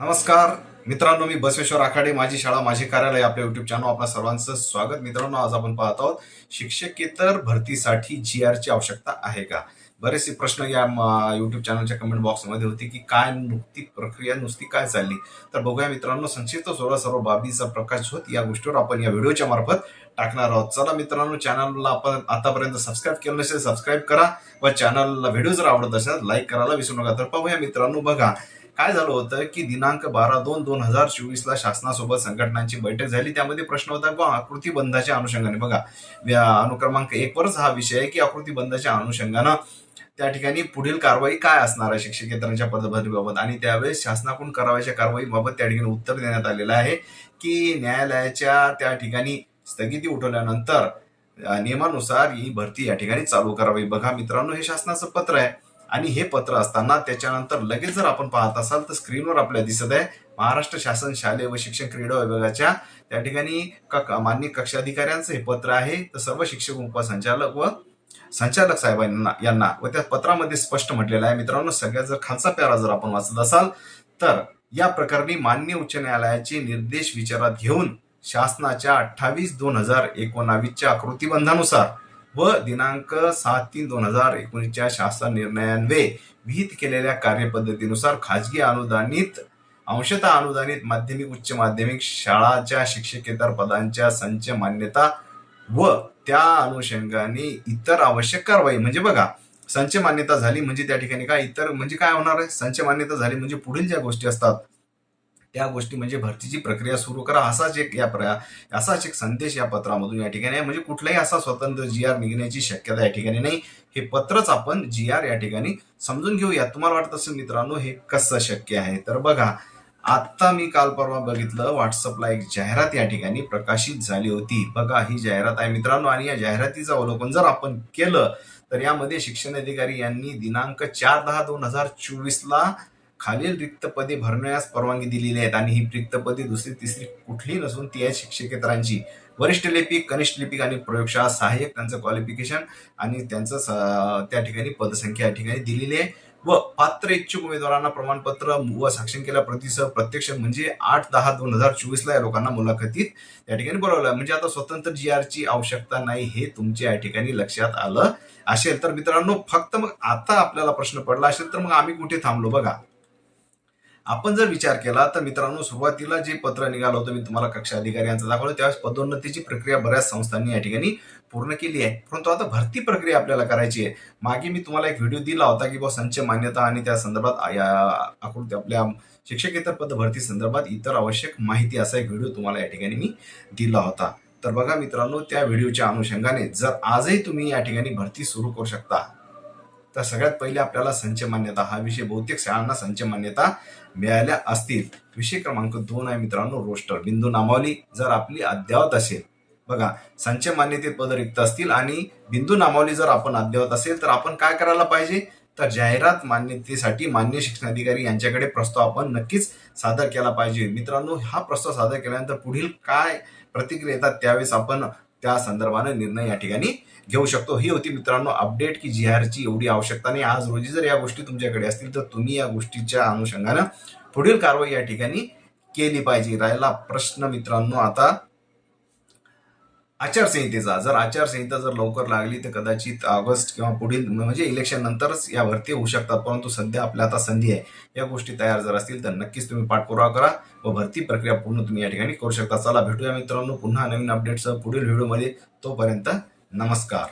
नमस्कार. मित्रांनो मी बसवेश्वर आखाडे माझी शाळा माझे कार्यालय आपल्या युट्यूब चॅनल आपल्या सर्वांचं स्वागत. मित्रांनो आज आपण पाहत आहोत शिक्षकेतर भरतीसाठी जी आर ची आवश्यकता आहे का? बरेचसे प्रश्न या युट्यूब चॅनलच्या कमेंट बॉक्समध्ये होते की काय नुकती प्रक्रिया नुसती काय चालली? तर बघूया मित्रांनो संक्षिप्त सोळा सर्व बाबीचा प्रकाश होत या गोष्टीवर आपण या व्हिडिओच्या मार्फत टाकणार आहोत. चला मित्रांनो चॅनलला आपण आतापर्यंत सबस्क्राईब केलं नसेल सबस्क्राईब करा व चॅनलला व्हिडिओ जर आवडत असेल लाईक करायला विसरू नका. तर पाहूया मित्रांनो बघा काय झालं होतं की दिनांक बारा दोन दोन हजार चोवीस ला शासनासोबत संघटनांची बैठक झाली. त्यामध्ये प्रश्न होता बा आकृती बंधाच्या अनुषंगाने. बघा व्या- अनुक्रमांक एक वरच हा विषय आहे की आकृती बंधाच्या अनुषंगानं त्या ठिकाणी पुढील कारवाई काय असणार आहे शिक्षकेतरांच्या पदभरतीबाबत आणि त्यावेळेस शासनाकडून करावयाच्या कारवाईबाबत त्या ठिकाणी उत्तर देण्यात आलेलं आहे की न्यायालयाच्या त्या ठिकाणी स्थगिती उठवल्यानंतर नियमानुसार ही भरती या ठिकाणी चालू करावी. बघा मित्रांनो हे शासनाचं पत्र आहे. आणि हे पत्र असताना त्याच्यानंतर लगेच जर आपण पाहत असाल तर स्क्रीनवर आपल्याला दिसत आहे महाराष्ट्र शासन शालेय व शिक्षण क्रीडा विभागाच्या त्या ठिकाणी क- मान्य कक्षाधिकाऱ्यांचं हे पत्र आहे. तर सर्व शिक्षक उपसंचालक व संचालक साहेबांना यांना व त्या पत्रामध्ये स्पष्ट म्हटलेलं आहे. मित्रांनो सगळ्यात जर खालचा प्यारा जर आपण वाचत असाल तर या प्रकरणी मान्य उच्च न्यायालयाचे निर्देश विचारात घेऊन शासनाच्या अठ्ठावीस दोन हजार एकोणावीसच्या आकृतीबंधानुसार व दिनांक सात तीन दोन हजार एकोणीसच्या शासन निर्णयान्वे विहित केलेल्या कार्यपद्धतीनुसार खाजगी अनुदानित अंशतः अनुदानित माध्यमिक उच्च माध्यमिक शाळाच्या शिक्षकेतर पदांच्या संच मान्यता व त्या अनुषंगाने इतर आवश्यक कारवाई. म्हणजे बघा संच मान्यता झाली म्हणजे त्या ठिकाणी काय? इतर म्हणजे काय होणार आहे? संच मान्यता झाली म्हणजे पुढील ज्या गोष्टी असतात या गोष्टी म्हणजे भरतीची प्रक्रिया सुरू करा. असाच एक या प्र असाच एक संदेश या पत्रामधून या ठिकाणी आहे. म्हणजे कुठलाही असा स्वतंत्र जी आर निघण्याची शक्यता या ठिकाणी नाही. हे पत्रच आपण जी आर या ठिकाणी समजून घेऊया. तुम्हाला वाटत असेल मित्रांनो हे कसं शक्य आहे? तर बघा आत्ता मी काल परवा बघितलं व्हॉट्सअपला एक जाहिरात या ठिकाणी प्रकाशित झाली होती. बघा ही जाहिरात आहे मित्रांनो. आणि या जाहिरातीचं अवलोकन जर आपण केलं तर यामध्ये शिक्षण अधिकारी यांनी दिनांक चार दहा दोन हजार चोवीसला ला खालील रिक्त पदे भरण्यास परवानगी दिलेली आहेत आणि ही रिक्त पदे दुसरी तिसरी कुठली नसून ती आहे शिक्षकेतरांची. वरिष्ठ लिपिक कनिष्ठ लिपिक आणि प्रयोगशाळा सहाय्यक त्यांचं क्वालिफिकेशन आणि त्यांचं त्या ठिकाणी पदसंख्या या ठिकाणी दिलेली आहे. व पात्र इच्छुक उमेदवारांना प्रमाणपत्र व साक्षण केल्या प्रतिसह प्रत्यक्ष म्हणजे आठ दहा दोन हजार चोवीस ला या लोकांना मुलाखतीत त्या ठिकाणी बोलावलं. म्हणजे आता स्वतंत्र जी आर ची आवश्यकता नाही हे तुमच्या या ठिकाणी लक्षात आलं असेल. तर मित्रांनो फक्त मग आता आपल्याला प्रश्न पडला असेल तर मग आम्ही कुठे थांबलो बघा. आपण जर विचार केला तर मित्रांनो सुरुवातीला जे पत्र निघालं होतं मी तुम्हाला कक्षा अधिकारी यांचं दाखवलं त्यावेळेस पदोन्नतीची प्रक्रिया बऱ्याच संस्थांनी या ठिकाणी पूर्ण केली आहे. परंतु आता भरती प्रक्रिया आपल्याला करायची आहे. मागे मी तुम्हाला एक व्हिडिओ दिला होता की बा संच मान्यता आणि त्या संदर्भात या आकृती आपल्या शिक्षकेतर पद भरती संदर्भात इतर आवश्यक माहिती असा एक व्हिडिओ तुम्हाला या ठिकाणी मी दिला होता. तर बघा मित्रांनो त्या व्हिडिओच्या अनुषंगाने जर आजही तुम्ही या ठिकाणी भरती सुरू करू शकता तर सगळ्यात पहिले आपल्याला संच मान्यता हा विषय बहुतेक शाळांना संच मान्यता मिळाल्या असतील. विषय क्रमांक दोन आहे मित्रांनो रोस्टर. बिंदू नामावली. जर आपली अद्ययावत असेल बघा संच मान्यतेत पद रिक्त असतील आणि बिंदू नामावली जर आपण अद्ययावत असेल तर आपण काय करायला पाहिजे? तर जाहिरात मान्यतेसाठी मान्य शिक्षण अधिकारी यांच्याकडे प्रस्ताव आपण नक्कीच सादर केला पाहिजे. मित्रांनो हा प्रस्ताव सादर केल्यानंतर पुढील काय प्रतिक्रिया येतात त्यावेळेस आपण त्या संदर्भाने निर्णय या ठिकाणी घेऊ शकतो. ही होती मित्रांनो अपडेट की जी ची एवढी आवश्यकता नाही. आज रोजी जर या गोष्टी तुमच्याकडे असतील तर तुम्ही या गोष्टीच्या अनुषंगानं पुढील कारवाई या ठिकाणी केली पाहिजे. राहिला प्रश्न मित्रांनो आता. आचारसंहितेचा. जर आचारसंहिता जर लवकर लागली तर कदाचित ऑगस्ट किंवा पुढील म्हणजे इलेक्शन नंतरच या भरती होऊ शकतात. परंतु सध्या आपल्या आता संधी आहे. या गोष्टी तयार जर असतील तर नक्कीच तुम्ही पाठपुरावा करा व भरती प्रक्रिया पूर्ण तुम्ही या ठिकाणी करू शकता. चला भेटूया मित्रांनो पुन्हा नवीन अपडेटसह पुढील व्हिडिओमध्ये तोपर्यंत नमस्कार.